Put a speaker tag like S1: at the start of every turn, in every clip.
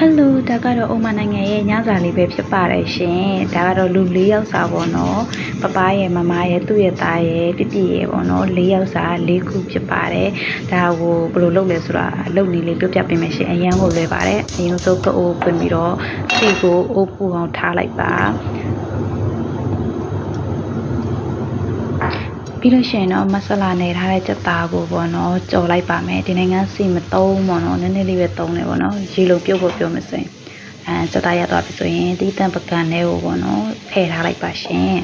S1: ဟယ်လိုဒါကတော့အိုမနိုင်ငံရဲ့ညစာလေးပဲဖြစ်ပါတယ်ရှင်ဒါကတော့လူ၄ယောက်စာပေါ့နော်ပပရဲ့မမရဲ့သူ့ရဲ့သားရဲ့ပြပြရဲ့ပေါ့နော်၄ယောက်စာ၄ခုဖြစ်ပါတယ်ဒါကိုဘယ်လိုလုပ်လဲဆိုတာလုပ်နေလေးပြောပြပေးမယ်ရှင်အရန်ကိုလွယ်ပါတယ်အရင်ဆုံးကအိုးပြင်ပြီးတော့စီကိုအိုးပူအောင်ထားလိုက်ပါ ပြီးလို့ရှိရင်တော့မဆလာနေထားတဲ့ကြက်သားကိုပေါ့နော်ကြော်လိုက်ပါမယ်ဒီနိုင်ငံစီမသုံးပေါ့နော်နည်းနည်းလေးပဲသုံးတယ်ပေါ့နော်ရေလုံးပြုတ်ဖို့ပြောမစင်အဲကြက်သားရသွားပြီဆိုရင်တီးတန့်ပကံလေးကိုပေါ့နော်ဖယ်ထားလိုက်ပါရှင်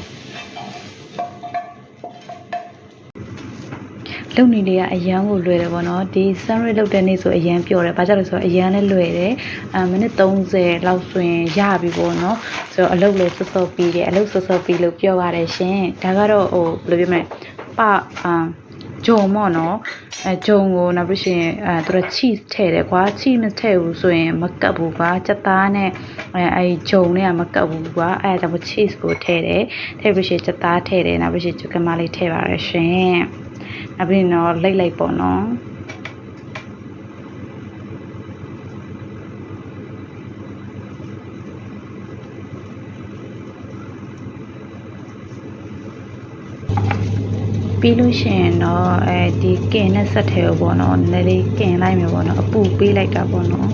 S1: လုံနေလေးကအရန်ကိုလွယ်တယ်ပေါ့နော်ဒီ sunray လောက်တဲ့နေ့ဆိုအရန်ပျော်တယ်ဘာကြောင့်လဲဆိုတော့အရန်လည်းလွယ်တယ်အဲမိနစ်30လောက်ဆိုရင်ရပြီပေါ့နော်ဆိုတော့အလုပ်လည်းစောစောပြီးတယ်အလုပ်စောစောပြီးလို့ပြောရတယ်ရှင်ဒါကတော့ဟိုဘယ်လိုပြောမလဲပအာ ဂျုံမော့နော်အဲဂျုံကိုနောက်ပြီးရှင်အဲသူတို့ cheese ထည့်တယ်ကွာ cheese မထည့်ဘူးဆိုရင်မကတ်ဘူးကွာစက်သားနဲ့အဲအဲဂျုံနဲ့ကမကတ်ဘူးကွာအဲဒါကြောင့် cheese ကိုထည့်တယ်ထည့်ပြီးရှင်စက်သားထည့်တယ်နောက်ပြီးရှင်ချူကမလေးထည့်ပါရရှင်နောက်ပြီးတော့လိတ်လိုက်ပေါ့နော် ပြီးလို့ရှိရင်တော့အဲဒီကင်နဲ့ဆက်ထဲကိုပေါ့နော်နည်းနည်းလေးကင်လိုက်မယ်ပေါ့နော်အပူပေးလိုက်တာပေါ့နော်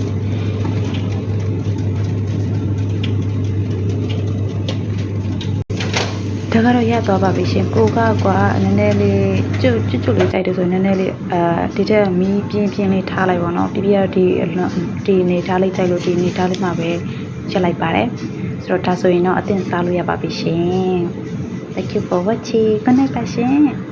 S1: ဒါကတော့ရသွားပါပြီရှင်ကိုကကွာနည်းနည်းလေးကျွတ်ကျွတ်ကျွတ်လေးတိုက်တယ်ဆိုရင်နည်းနည်းလေးအာဒီထက်မီးပြင်းပြင်းလေးထားလိုက်ပါတော့ပြပြဒီအလွန်ဒီနေထားလိုက်ကြိုက်လို့ဒီနေထားလေးမှာပဲချက်လိုက်ပါတယ်ဆိုတော့ဒါဆိုရင်တော့အသင့်စားလို့ရပါပြီရှင် Thank you for watching. Good night, patient.